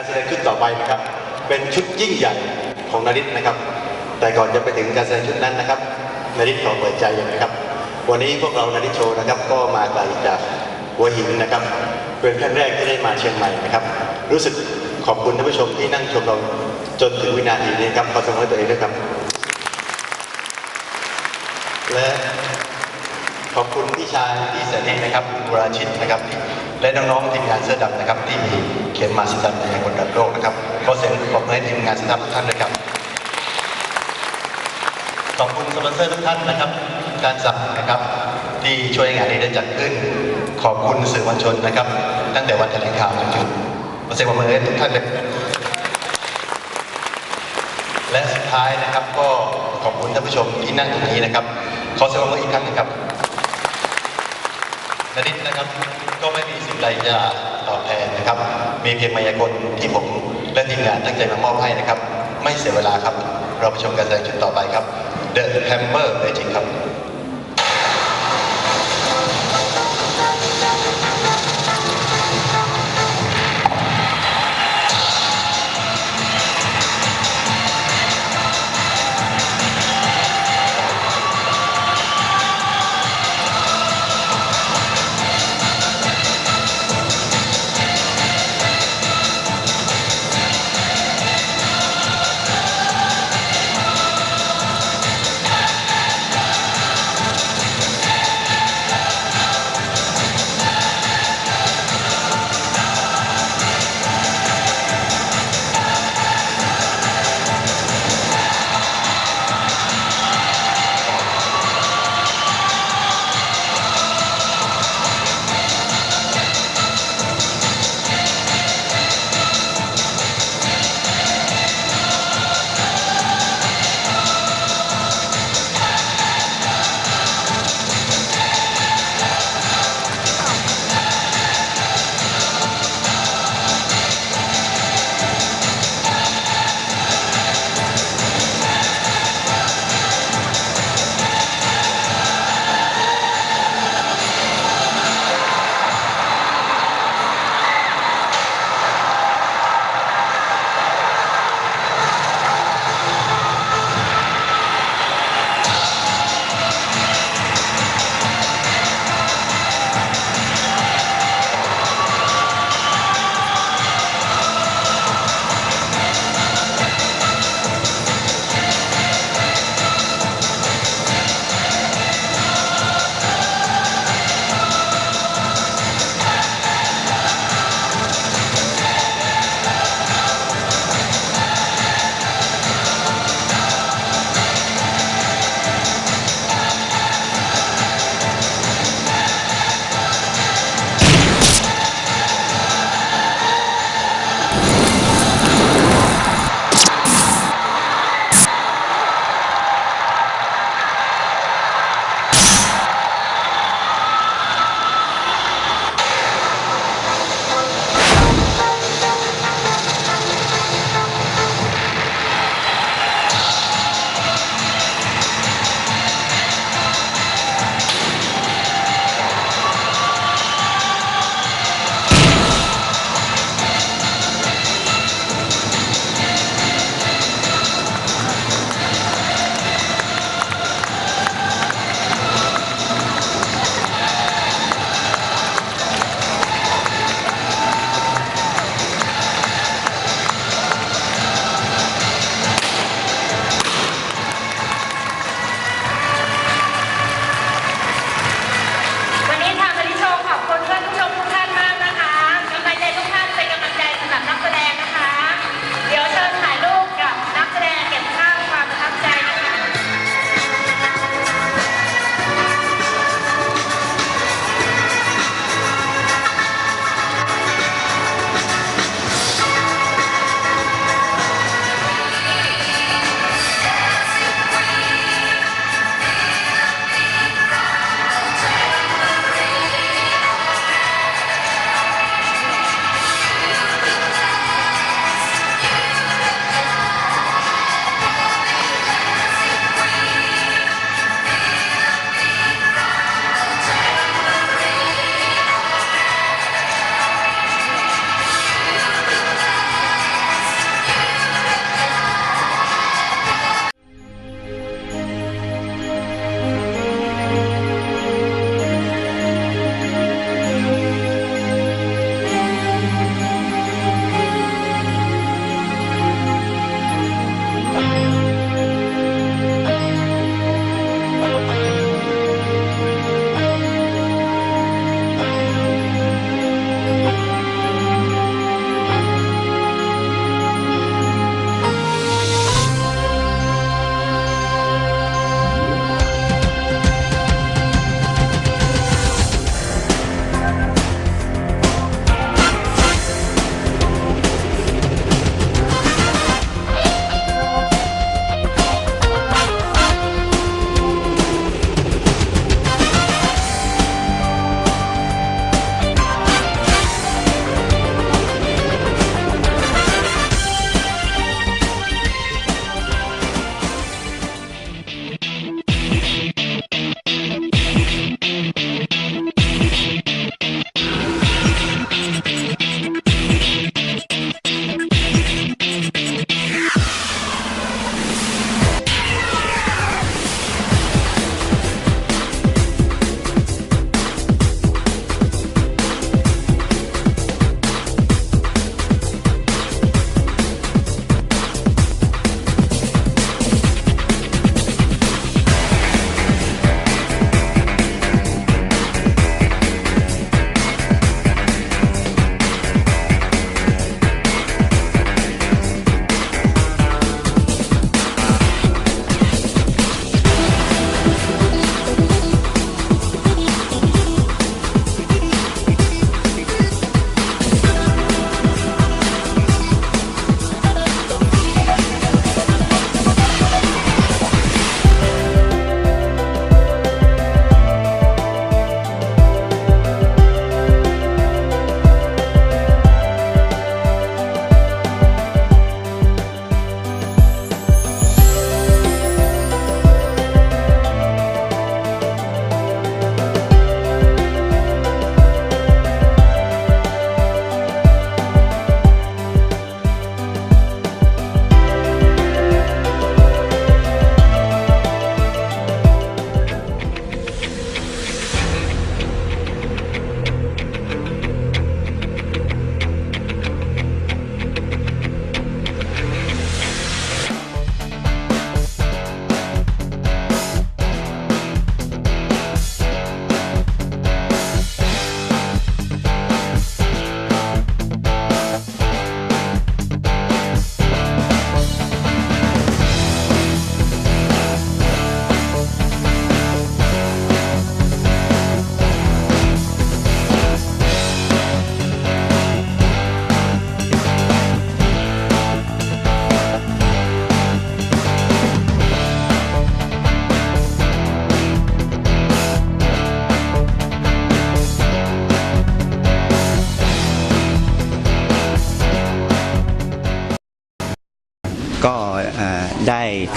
การแสดงชุดต่อไปนะครับ เป็นชุดยิ่งใหญ่ของนาริศนะครับ แต่ก่อนจะไปถึงการแสดงชุดนั้นนะครับนาริศขอเปิดใจอย่างนะครับ วันนี้พวกเรานาริศโชว์นะครับ ก็มาไกลจากหัวหินนะครับเป็นครั้งแรกที่ได้มาเชียงใหม่นะครับ รู้สึกขอบคุณท่านผู้ชมที่นั่งชมเราจนถึงวินาทีนี้ครับขอสมมติตัวเองด้วยครับ และ ขอบคุณพี่ชายพี่แสนดีนะครับวราชิตนะครับ และน้องๆทีมงานเสื้อดำนะครับ ที่เขียนมาสตันในคนดับโลกนะครับขอเสียงปรบมือให้ทีมงานเสื้อดำทุกท่านด้วยครับขอบคุณสปอนเซอร์ทุกท่านนะครับ การสั่งนะครับที่ช่วยงานนี้ได้จัดขึ้น ขอบคุณสื่อมวลชนนะครับ ตั้งแต่วันแถลงข่าวจนถึงขอเสียงปรบมือให้ทุกท่านเลยและสุดท้ายนะครับก็ขอบคุณท่านผู้ชมที่นั่งตรงนี้นะครับ ขอเสียงปรบมืออีกครั้งนึงครับ นาริศนะครับก็ไม่มีสิ่งใดจะตอบแทนนะครับ มีเพียงมายากลที่ผมและทีมงานตั้งใจมามอบให้นะครับ ไม่เสียเวลาครับ เราไปชมการแสดงชุดต่อไปครับ The Hammer Magic ครับ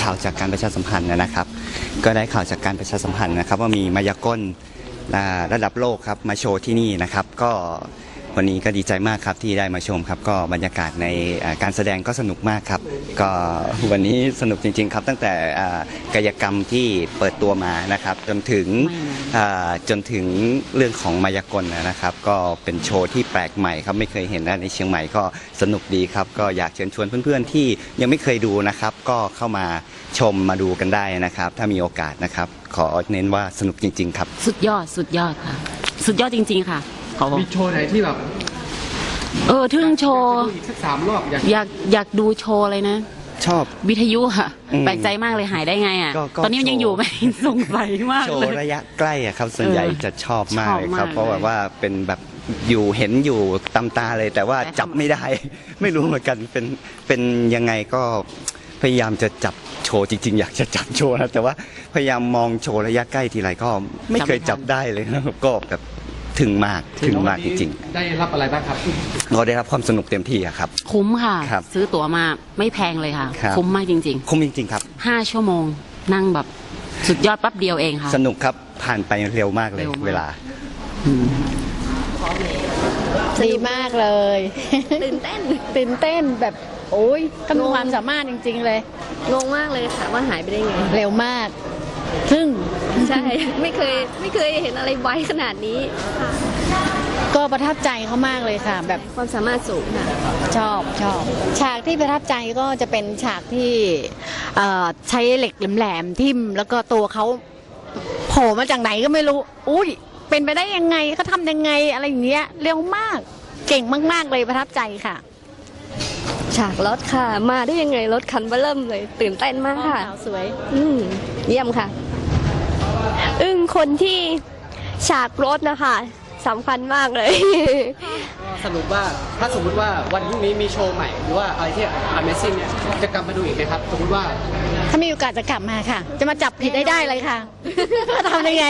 ข่าวจากการประชาสัมพันธ์นะครับ ก็ได้ข่าวจากการประชาสัมพันธ์นะครับ ว่ามีมายากลระดับโลกครับมาโชว์ที่นี่นะครับ ก็ วันนี้ก็ดีใจมากครับที่ได้มาชมครับ ก็บรรยากาศในอ่าการแสดงก็สนุกมากครับ ก็วันนี้สนุกจริง ๆ ครับ ตั้งแต่อ่ากายกรรมที่เปิดตัวมานะครับ จนถึงอ่าจนถึงเรื่องของมายากลนะครับ ก็เป็นโชว์ที่แปลกใหม่ครับไม่เคยเห็นนะในเชียงใหม่ก็สนุกดีครับ ก็อยากเชิญชวนเพื่อนๆที่ยังไม่เคยดูนะครับ ก็เข้ามาชมมาดูกันได้นะครับ ถ้ามีโอกาสนะครับ ขอเน้นว่าสนุกจริง ๆ ครับ สุดยอดสุดยอดค่ะ สุดยอดจริง ๆ ค่ะ ขอบอกมีโชว์ไหนที่แบบเออทึ่งโชว์อยากจะดูอีกสักสามรอบอยากอยากอยากดูโชว์เลยนะ ชอบ วิทยุค่ะอืมแปลกใจมากเลยหายได้ไงอะก็ก็ตอนนี้มันยังอยู่ไหม สงสัยมากโชเลว์ย ระยะใกล้อะครับส่วนใหญ่เออจะชอบมากชอบเลยครับมากเพราะแบบว่าเป็นแบบอยู่เห็นอยู่ตำตาเลย แต่ว่าแต่จับไม่ได้ ไม่รู้เหมือนกันเป็นเป็นยังไงก็พยายามจะจับโชว์จริง ๆ อยากจะจับโชว์นะแต่ว่าพยายามมองโชว์ระยะใกล้ทีไรก็ไม่เคยจับได้เลยนะครับก็แบบ ถึงมากถึงมากจริงๆ ได้รับอะไรบ้างครับๆก็ได้รับความสนุกเต็มที่อะครับ คุ้มค่ะ ครับซื้อตั๋วมาไม่แพงเลยค่ะ ครับ คุ้มมากจริงคุ้มจริงๆครับๆ5ชั่วโมงนั่งแบบสุดยอดแปั๊บเดียวเองค่ะ สนุกครับผ่านไปเร็วมากเลยเร็วมาก เวลาอืมดีมากเลย ตื่นเต้น ตื่นเต้นแบบโอ้ยต้องมีความสามารถจริง ๆ เลย งงมากเลยค่ะว่าหายไปได้ไง เร็วมาก ซึ่งใช่ ไม่เคยไม่เคยเห็นอะไรไวขนาดนี้ค่ะก็ประทับใจเขามากเลยค่ะ แบบความสามารถสูงค่ะชอบชอบ ฉากที่ประทับใจก็จะเป็นฉากที่เอ่อใช้เหล็กแหลมๆทิ่ม แล้วก็ตัวเขาโผล่มาจากไหนก็ไม่รู้ อุ้ยเป็นไปได้ยังไงเขาทำยังไงอะไรอย่างเงี้ยเร็วมากเก่งมาก ๆเลยประทับใจค่ะ ฉากรถค่ะ มาได้ยังไงรถคันเบอร์เริ่มเลย ตื่นเต้นมากค่ะ สาวสวย อืมเยี่ยมค่ะ อึ้งคนที่ฉากรถนะคะสำคัญมากเลย สรุปว่าถ้าสมมติว่าวันพรุ่งนี้มีโชว์ใหม่ หรือว่าอะไรที่ Amazing เนี่ยจะกลับมาดูอีกไหมครับ สมมติว่า ถ้ามีโอกาสจะกลับมาค่ะ จะมาจับผิดให้ได้เลยค่ะทำยังไง